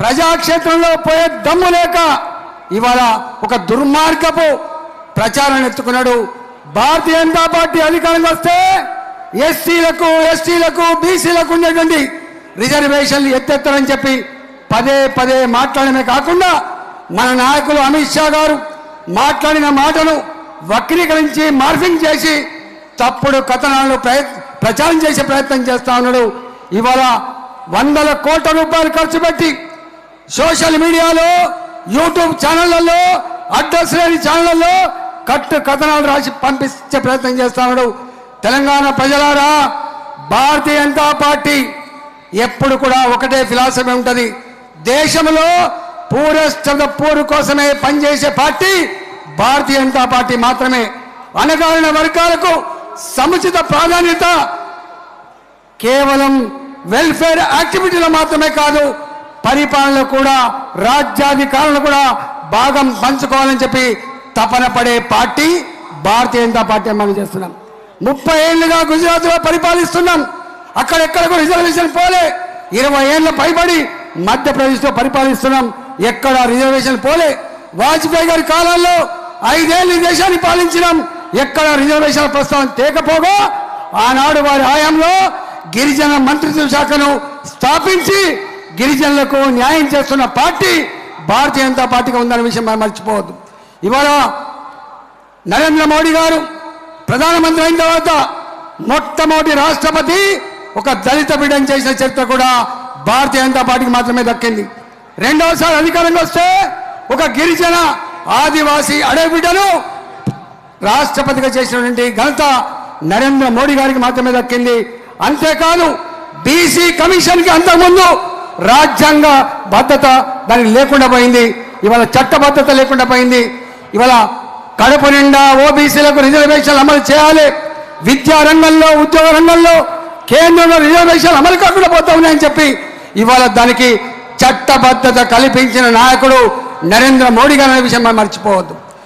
ప్రజాక్షేత్రంలో పోయే దమ్ము లేక ఇవాళ ఒక దుర్మార్గపు ప్రచారం ఎత్తుకున్నాడు. భారతీయ జనతా పార్టీ అధికారంగా వస్తే ఎస్సీలకు ఎస్టీలకు బీసీలకు ఉండేటువంటి రిజర్వేషన్లు ఎత్తెత్తరని చెప్పి పదే పదే మాట్లాడమే కాకుండా మన నాయకులు అమిత్ షా గారు మాట్లాడిన మాటను వక్రీకరించి మార్ఫింగ్ చేసి తప్పుడు కథనాలను ప్రచారం చేసే ప్రయత్నం చేస్తా ఉన్నాడు. ఇవాళ వందల కోట్ల రూపాయలు ఖర్చు పెట్టి సోషల్ మీడియాలో యూట్యూబ్ ఛానళ్ళలో అడ్రస్ లేని ఛానళ్ళలో కట్టు కథనాలు రాసి పంపించే ప్రయత్నం చేస్తున్నాడు తెలంగాణ ప్రజలారా భారతీయ జనతా పార్టీ ఎప్పుడు కూడా ఒకటే ఫిలాసఫీ ఉంటుంది. దేశంలో పూరెస్ట్ ఆఫ్ ద పూర్ కోసమే పనిచేసే పార్టీ భారతీయ జనతా పార్టీ మాత్రమే. అనగారిన వర్గాలకు సముచిత ప్రాధాన్యత కేవలం వెల్ఫేర్ యాక్టివిటీలో మాత్రమే కాదు పరిపాలనలో కూడా రాజ్యాధికారులు కూడా భాగం పంచుకోవాలని చెప్పి తపన పడే పార్టీ భారతీయ జనతా పార్టీ అని మనం చేస్తున్నాం. ముప్పై ఏళ్ళుగా గుజరాత్లో పరిపాలిస్తున్నాం. అక్కడెక్కడ కూడా రిజర్వేషన్ పోలే. ఇరవై ఏళ్ళ పైబడి మధ్యప్రదేశ్లో పరిపాలిస్తున్నాం. ఎక్కడ రిజర్వేషన్ పోలే. వాజ్పేయి గారి కాలంలో ఐదేళ్ళు ఈ దేశాన్ని పాలించినాం. ఎక్కడ రిజర్వేషన్ ప్రస్తావన తేకపోగా ఆనాడు వారి హయాంలో గిరిజన మంత్రిత్వ శాఖను స్థాపించి గిరిజనులకు న్యాయం చేస్తున్న పార్టీ భారతీయ జనతా పార్టీగా ఉందన్న విషయం మనం మర్చిపోవద్దు. ఇవాళ నరేంద్ర మోడీ గారు ప్రధానమంత్రి అయిన తర్వాత మొట్టమొదటి రాష్ట్రపతి ఒక దళిత బిడ్డను చేసిన చరిత్ర కూడా భారతీయ జనతా పార్టీకి మాత్రమే దక్కింది. రెండవసారి అధికారంలో వస్తే ఒక గిరిజన ఆదివాసీ అడవి బిడ్డను రాష్ట్రపతిగా చేసినటువంటి ఘనత నరేంద్ర మోడీ గారికి మాత్రమే దక్కింది. అంతేకాదు బీసీ కమిషన్కి అంతకుముందు రాజ్యాంగ భద్రత దానికి లేకుండా పోయింది. ఇవాళ చట్టబద్ధత లేకుండా పోయింది. ఇవాళ కడప నిండా ఓబీసీలకు రిజర్వేషన్లు అమలు చేయాలి. విద్యా రంగంలో ఉద్యోగ రంగంలో కేంద్రంలో రిజర్వేషన్లు అమలు కాకుండా పోతా ఉన్నాయని చెప్పి ఇవాళ దానికి చట్టబద్ధత కల్పించిన నాయకుడు నరేంద్ర మోడీ గారు అనే విషయం మనం మర్చిపోవద్దు.